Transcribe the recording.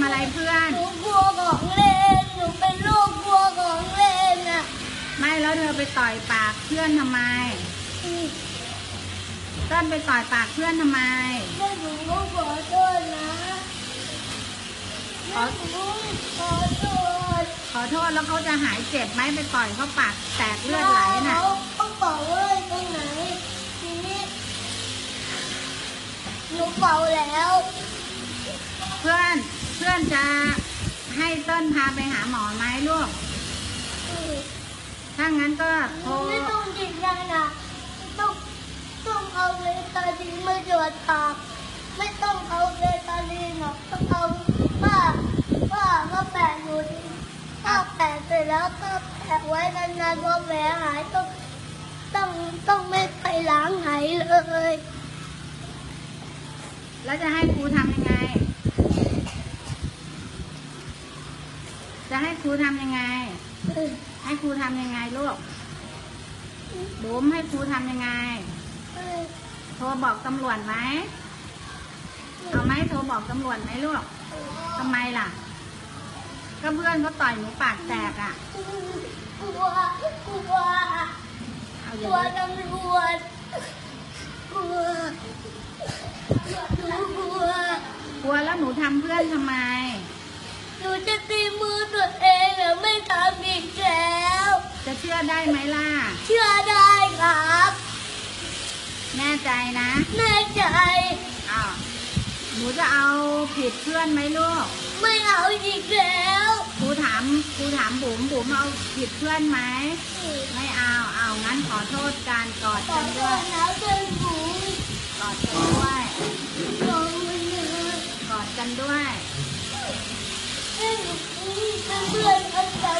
ำอะไรเพื่อน หนูกลัวของเล่น หนูเป็นลูกกลัวของเล่นอะไม่แล้วเธอไปต่อยปากเพื่อนทำไม เต้นไปต่อยปากเพื่อนทำไม แม่หนูก็ขอโทษนะแม่หนูขอโทษขอโทษแล้วเขาจะหายเจ็บไหมไปต่อยเขาปากแตกเลือดไหลน่ะ เขาเขาบอกว่าตรงไหน ทีนี้หนูเป่าแล้ว เพื่อนเพื่อนจะให้เต้นพาไปหาหมอไหมลูก ถ้างั้นก็โทรไม่ต้องจิตใจนะต้องต้องเอาเลตาลีนมาตรวจปากไม่ต้องเอาเลตาลีนหรอกต้องเอาผ้าผ้ามาแปะอยู่ดีถ้าแปะเสร็จแล้วก็แปะไว้นานๆพอแผลหายต้องต้องต้องไม่ไปล้างไหายเลย แล้วจะให้ครูทำยังไง จะให้ค รูทำยังไง ให้ครูทำยังไงลูกบุ๋มให้ครูทำยังไง โทรบอกตำรวจไหมเอาไหมโทรบอกตำรวจไหมลูกทำไมล่ะ ก็เพื่อนเขาต่อยหนูปากแตกอะ กลัว กลัว กลัวตำรวจ กลัวหนูกลัว กลัวแล้วหนูทำเพื่อนทำไม หนูจะตีมือ่อได้ไหมล่ะ เชื่อได้ครับ แน่ใจนะ แน่ใจ อ้าว หนูจะเอาผิดเพื่อนไหมลูก ไม่เอาอีกแล้วครูถามครูถามบุ๋มบุ๋มเอาผิดเพื่อนไหม ไม่เอา เอางั้นขอโทษการกอดกันด้วยษนะเพื่อนบุ๋มกอดกันด้วย ลองมือหนึ่กอดกันด้วย ให้หนูเป็นเพื่อนกัน